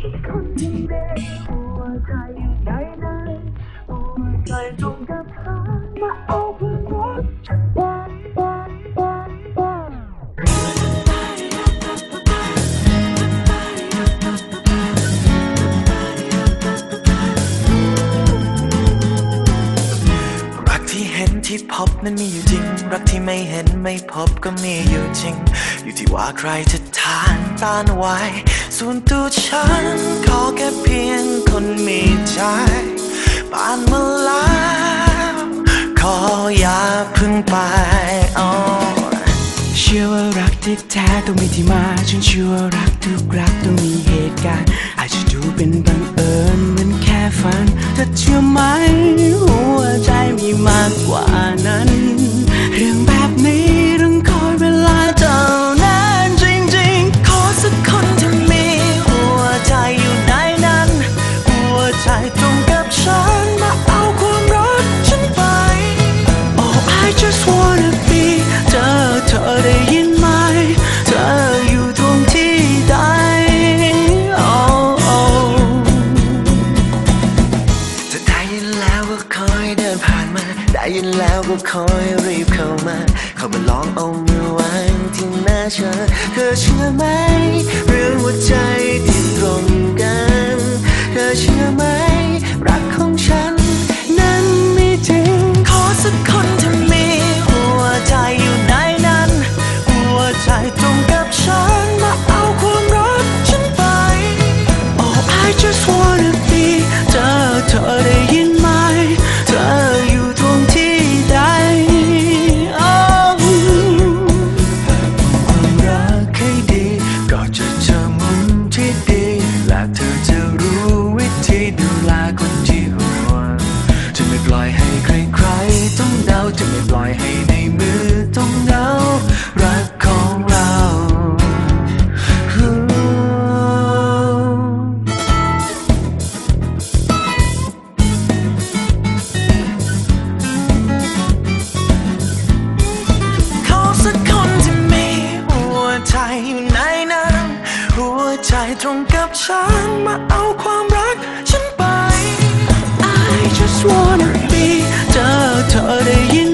สักคนที่แม่หัวใจอยู่ในนั้นหัวใจตรงกับฉันมาเอาควา ที่พบนั้นมีอยู่จริง รักที่ไม่เห็นไม่พบก็มีอยู่จริง อยู่ที่ว่าใครจะทานต้านไว้ ส่วนตัวฉันขอแค่เพียงคนมีใจผ่านมาแล้วขออย่าพึ่งไปอ๋อเชื่อว่ารักที่แท้ต้องมีที่มา ฉันเชื่อว่ารักทุกรักต้องมีเหตุการณ์ ก็คอยเดินผ่านมา ได้ยินแล้วก็คอยรีบเข้ามา เข้ามาลองเอามือวางที่หน้าเธอเธอเชื่อไหม เรื่องหัวใจที่ตรงกัน ใจตรงกับฉันมาเอาความรักฉันไป I just wanna be เจอเธอได้ยิน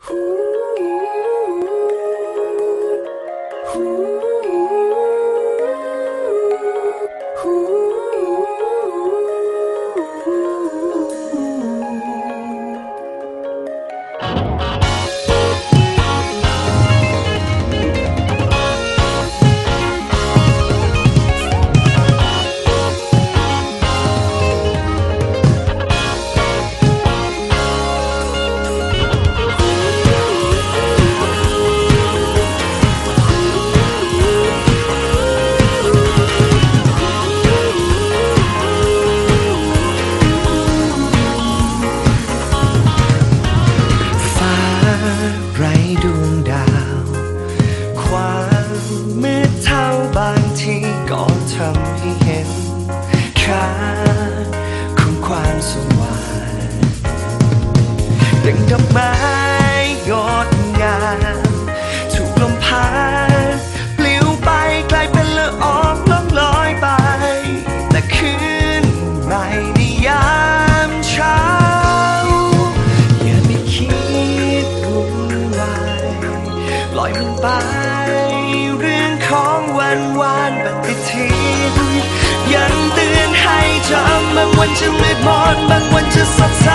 呼 ไป เรื่องของวันวานปฏิทินยังเตือนให้จำบางวันจะมืดมนบางวันจะสดใส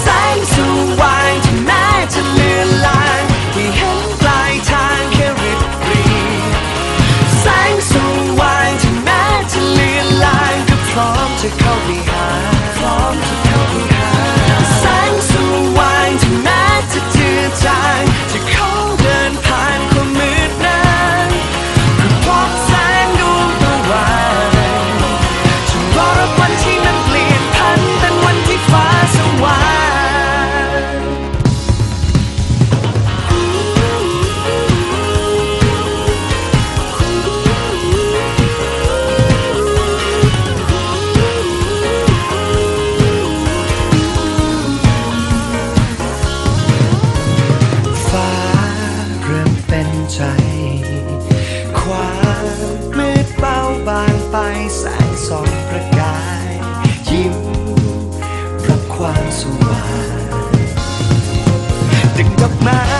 แสงสว่างที่แม้จะเลือนลางที่เห็นปลายทางแค่ริบรีแสงสว่างที่แม้จะเลือนลางก็พร้อมจะเข้าไปหาพร้อมจะเข้าไปหาแสงสว่างที่แม้จะเจือจาง แสงส่องประกาย ยิ้มรับความสว่างดึงดอกไม้